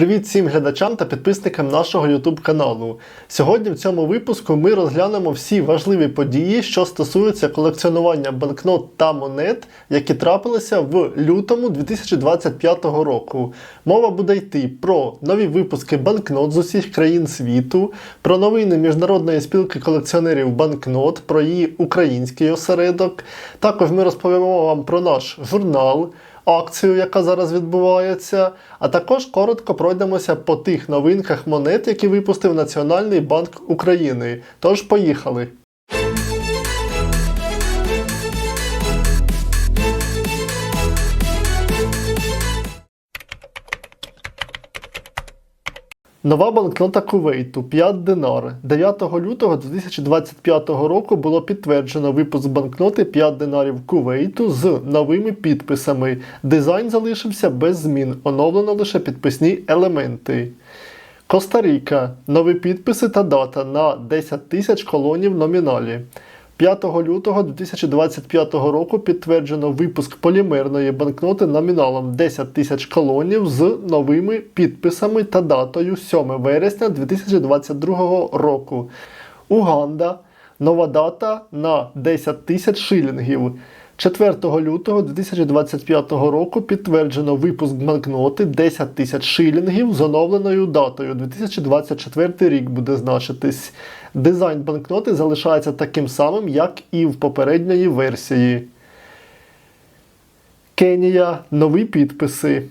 Привіт всім глядачам та підписникам нашого YouTube каналу. Сьогодні в цьому випуску ми розглянемо всі важливі події, що стосуються колекціонування банкнот та монет, які трапилися в лютому 2025 року. Мова буде йти про нові випуски банкнот з усіх країн світу, про новини Міжнародної спілки колекціонерів банкнот, про її український осередок. Також ми розповімо вам про наш журнал акцію, яка зараз відбувається, а також коротко пройдемося по тих новинках монет, які випустив Національний банк України. Тож поїхали! Нова банкнота Кувейту 5 динар. 9 лютого 2025 року було підтверджено випуск банкноти 5 динарів Кувейту з новими підписами. Дизайн залишився без змін, оновлено лише підписні елементи. Коста-Ріка. Нові підписи та дата на 10 тисяч колонів номіналі. 5 лютого 2025 року підтверджено випуск полімерної банкноти номіналом 10 тисяч колонів з новими підписами та датою 7 вересня 2022 року. Уганда. Нова дата на 10 тисяч шилінгів. 4 лютого 2025 року підтверджено випуск банкноти 10 тисяч шилінгів з оновленою датою. 2024 рік буде значитись. Дизайн банкноти залишається таким самим, як і в попередньої версії. Кенія. Нові підписи.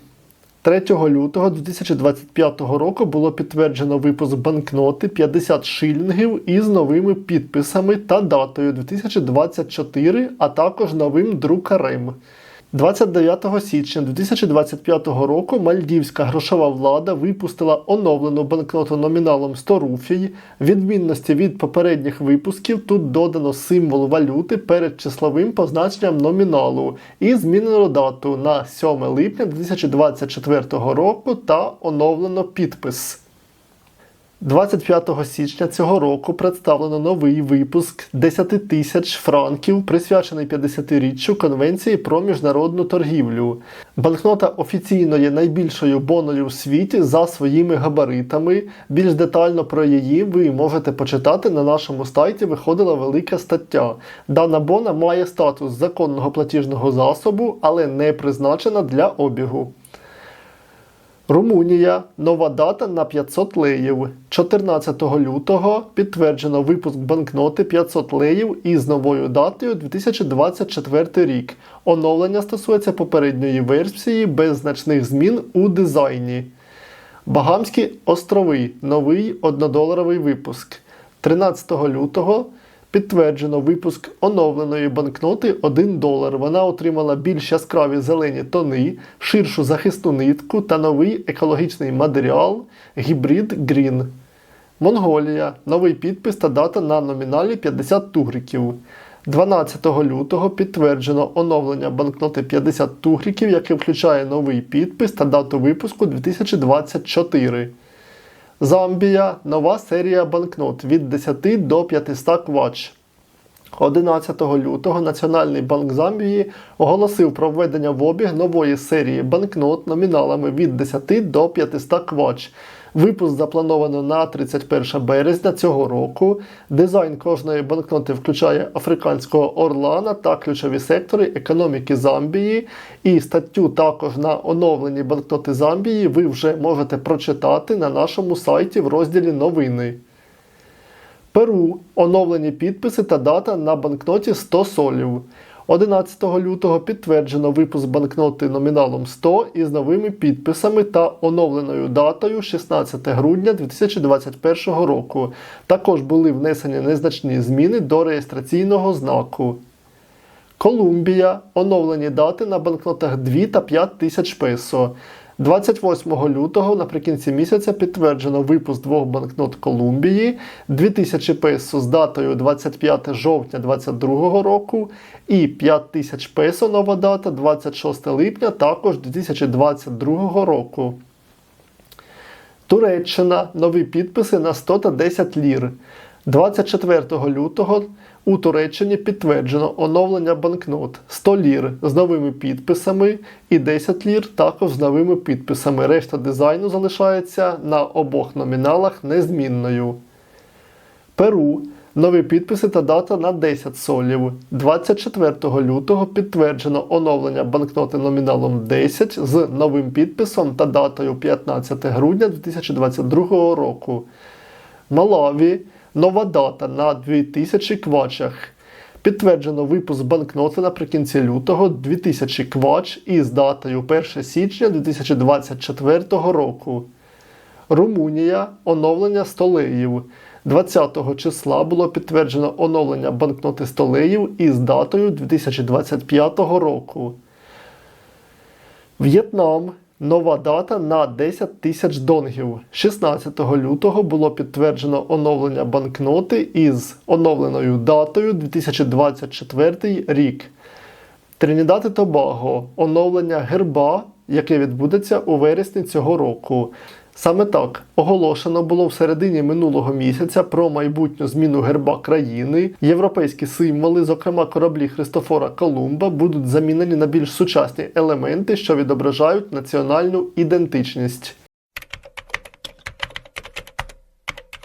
3 лютого 2025 року було підтверджено випуск банкноти 50 шилінгів із новими підписами та датою 2024, а також новим друкарем. 29 січня 2025 року мальдівська грошова влада випустила оновлену банкноту номіналом 100 руфій. Відмінності від попередніх випусків тут додано символ валюти перед числовим позначенням номіналу і змінено дату на 7 липня 2024 року та оновлено підпис. 25 січня цього року представлено новий випуск 10 тисяч франків, присвячений 50-річчю Конвенції про міжнародну торгівлю. Банкнота офіційно є найбільшою боною в світі за своїми габаритами. Більш детально про її ви можете почитати на нашому сайті. Виходила велика стаття. Дана бона має статус законного платіжного засобу, але не призначена для обігу. Румунія. Нова дата на 500 леїв. 14 лютого підтверджено випуск банкноти 500 леїв із новою датою 2024 рік. Оновлення стосується попередньої версії без значних змін у дизайні. Багамські острови. Новий однодоларовий випуск. 13 лютого Підтверджено випуск оновленої банкноти 1 долар. Вона отримала більш яскраві зелені тони, ширшу захисну нитку та новий екологічний матеріал гібрид Green. Монголія. Новий підпис та дата на номіналі 50 тугриків. 12 лютого підтверджено оновлення банкноти 50 тугриків, яке включає новий підпис та дату випуску 2024. Замбія нова серія банкнот від 10 до 500 квач. 11 лютого Національний банк Замбії оголосив про введення в обіг нової серії банкнот номіналами від 10 до 500 квач. Випуск заплановано на 31 березня цього року. Дизайн кожної банкноти включає африканського орлана та ключові сектори економіки Замбії. І статтю також на оновлені банкноти Замбії ви вже можете прочитати на нашому сайті в розділі Новини. Перу оновлені підписи та дата на банкноті 100 солів. 11 лютого підтверджено випуск банкноти номіналом 100 із новими підписами та оновленою датою 16 грудня 2021 року. Також були внесені незначні зміни до реєстраційного знаку. Колумбія оновлені дати на банкнотах 2 та 5 тисяч песо. 28 лютого наприкінці місяця підтверджено випуск двох банкнот Колумбії 2000 песо з датою 25 жовтня 2022 року і 5000 песо нова дата 26 липня також 2022 року. Туреччина нові підписи на 100 та 10 лір. 24 лютого у Туреччині підтверджено оновлення банкнот 100 лір з новими підписами і 10 лір також з новими підписами. Решта дизайну залишається на обох номіналах незмінною. Перу. Нові підписи та дата на 10 солів. 24 лютого підтверджено оновлення банкноти номіналом 10 з новим підписом та датою 15 грудня 2022 року. Малаві. Нова дата на 2000 квачах. Підтверджено випуск банкноти наприкінці лютого 2000 квач із датою 1 січня 2024 року. Румунія оновлення столеїв. 20 числа було підтверджено оновлення банкноти столеїв із датою 2025 року. В'єтнам. Нова дата на 10 тисяч донгів. 16 лютого було підтверджено оновлення банкноти із оновленою датою 2024 рік. Тринідад і Тобаго оновлення герба, яке відбудеться у вересні цього року. Саме так оголошено було в середині минулого місяця про майбутню зміну герба країни. Європейські символи, зокрема кораблі Христофора Колумба, будуть замінені на більш сучасні елементи, що відображають національну ідентичність.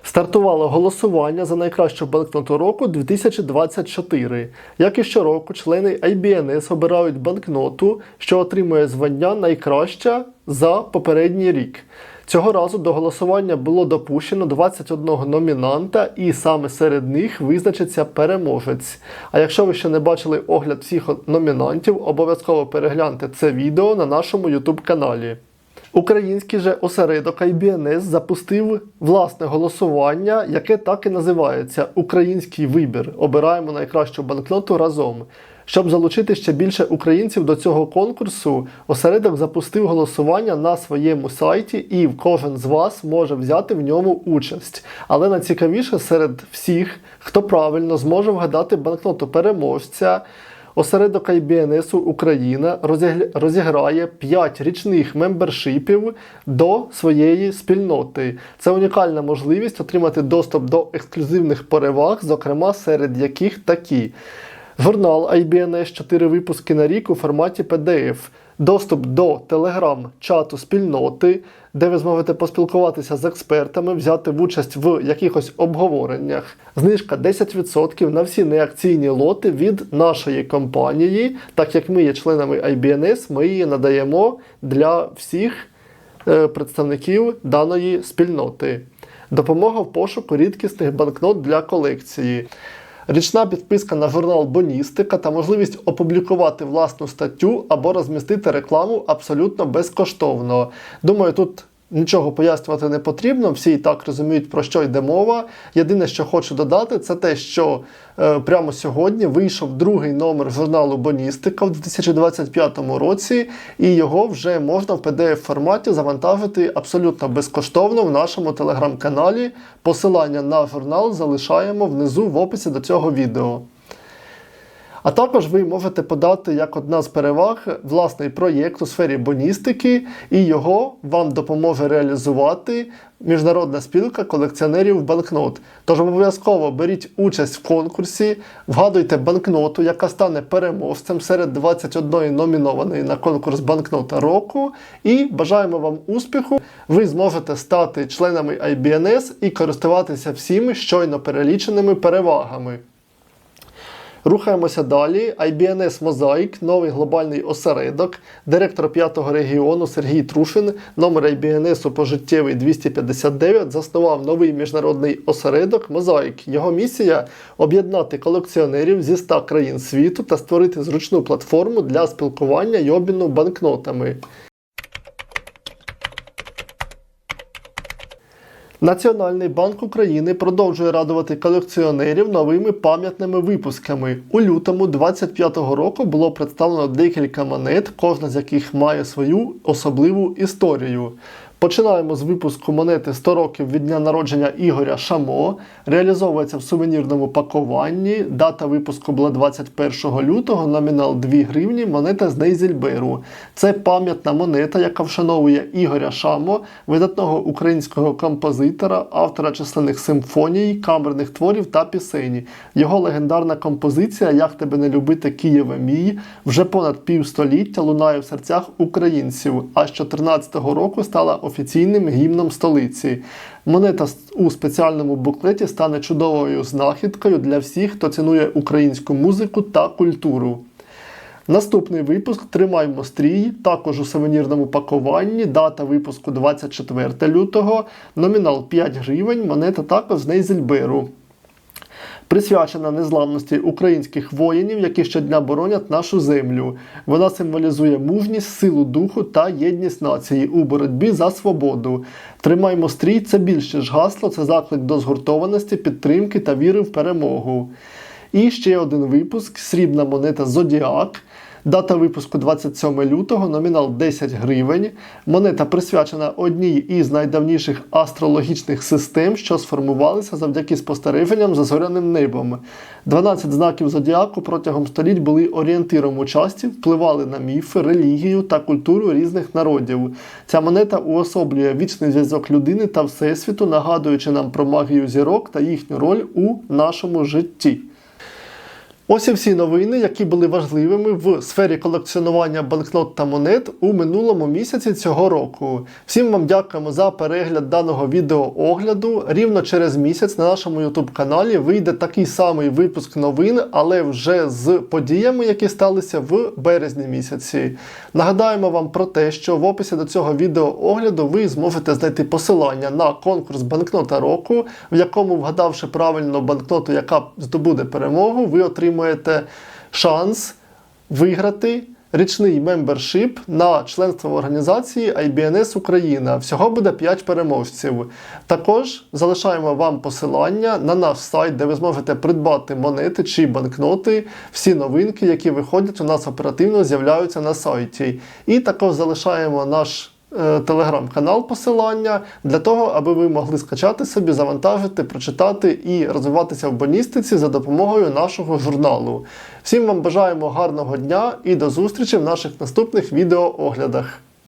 Стартувало голосування за найкращу банкноту року 2024. Як і щороку, члени IBNS обирають банкноту, що отримує звання найкраща за попередній рік. Цього разу до голосування було допущено 21 номінанта, і саме серед них визначиться переможець. А якщо ви ще не бачили огляд всіх номінантів, обов'язково перегляньте це відео на нашому YouTube каналі. Український же осередок IBNS запустив власне голосування, яке так і називається Український вибір. Обираємо найкращу банкноту разом. Щоб залучити ще більше українців до цього конкурсу, осередок запустив голосування на своєму сайті, і кожен з вас може взяти в ньому участь. Але найцікавіше серед всіх, хто правильно зможе вгадати банкноту переможця. Осередок IBNS Україна розіграє 5 річних мембершипів до своєї спільноти. Це унікальна можливість отримати доступ до ексклюзивних переваг, зокрема серед яких такі. Журнал IBNS 4 випуски на рік у форматі PDF, доступ до телеграм-чату спільноти, де ви зможете поспілкуватися з експертами, взяти в участь в якихось обговореннях. Знижка 10% на всі неакційні лоти від нашої компанії. Так як ми є членами IBNS, ми її надаємо для всіх е, представників даної спільноти. Допомога в пошуку рідкісних банкнот для колекції. Річна підписка на журнал Боністика та можливість опублікувати власну статтю або розмістити рекламу абсолютно безкоштовно. Думаю, тут нічого пояснювати не потрібно, всі і так розуміють, про що йде мова. Єдине, що хочу додати, це те, що е, прямо сьогодні вийшов другий номер журналу Боністика в 2025 році, і його вже можна в pdf форматі завантажити абсолютно безкоштовно в нашому телеграм-каналі. Посилання на журнал залишаємо внизу в описі до цього відео. А також ви можете подати як одна з переваг власний проєкт у сфері боністики, і його вам допоможе реалізувати Міжнародна спілка колекціонерів банкнот. Тож обов'язково беріть участь в конкурсі, вгадуйте банкноту, яка стане переможцем серед 21 номінованої на конкурс банкнота року. І бажаємо вам успіху! Ви зможете стати членами IBNS і користуватися всіми щойно переліченими перевагами. Рухаємося далі. IBNS Mosaic, новий глобальний осередок, директор 5-го регіону Сергій Трушин, номер IBNS пожиттєвий 259, заснував новий міжнародний осередок Mosaic. Його місія об'єднати колекціонерів зі 100 країн світу та створити зручну платформу для спілкування й обміну банкнотами. Національний банк України продовжує радувати колекціонерів новими пам'ятними випусками. У лютому 25-го року було представлено декілька монет, кожна з яких має свою особливу історію. Починаємо з випуску монети 100 років від дня народження Ігоря Шамо. Реалізовується в сувенірному пакуванні. Дата випуску була 21 лютого, номінал 2 гривні, монета з Нейзельберу. Це пам'ятна монета, яка вшановує Ігоря Шамо, видатного українського композитора, автора численних симфоній, камерних творів та пісень. Його легендарна композиція Як тебе не любити, Києве мій вже понад півстоліття лунає в серцях українців, а з 14-го року стала офіційним гімном столиці. Монета у спеціальному буклеті стане чудовою знахідкою для всіх, хто цінує українську музику та культуру. Наступний випуск Тримаймо стрій, також у сувенірному пакуванні. Дата випуску 24 лютого, номінал 5 гривень, монета також з Нейзельберу. Присвячена незламності українських воїнів, які щодня боронять нашу землю. Вона символізує мужність, силу духу та єдність нації у боротьбі за свободу. Тримаймо стрій це більше ж гасло, це заклик до згуртованості, підтримки та віри в перемогу. І ще один випуск: срібна монета Зодіак. Дата випуску 27 лютого, номінал 10 гривень. Монета присвячена одній із найдавніших астрологічних систем, що сформувалися завдяки спостереженням за зоряним небом. 12 знаків зодіаку протягом століть були орієнтиром у часі, впливали на міфи, релігію та культуру різних народів. Ця монета уособлює вічний зв'язок людини та всесвіту, нагадуючи нам про магію зірок та їхню роль у нашому житті. Ось і всі новини, які були важливими в сфері колекціонування банкнот та монет у минулому місяці цього року. Всім вам дякуємо за перегляд даного відеоогляду. Рівно через місяць на нашому YouTube каналі вийде такий самий випуск новин, але вже з подіями, які сталися в березні місяці. Нагадаємо вам про те, що в описі до цього відеоогляду ви зможете знайти посилання на конкурс банкнота року, в якому, вгадавши правильно банкноту, яка здобуде перемогу, ви отримаєте отримуєте шанс виграти річний мембершип на членство в організації IBNS Україна. Всього буде 5 переможців. Також залишаємо вам посилання на наш сайт, де ви зможете придбати монети чи банкноти. Всі новинки, які виходять, у нас оперативно з'являються на сайті. І також залишаємо наш телеграм-канал посилання для того, аби ви могли скачати собі, завантажити, прочитати і розвиватися в балістиці за допомогою нашого журналу. Всім вам бажаємо гарного дня і до зустрічі в наших наступних відеооглядах.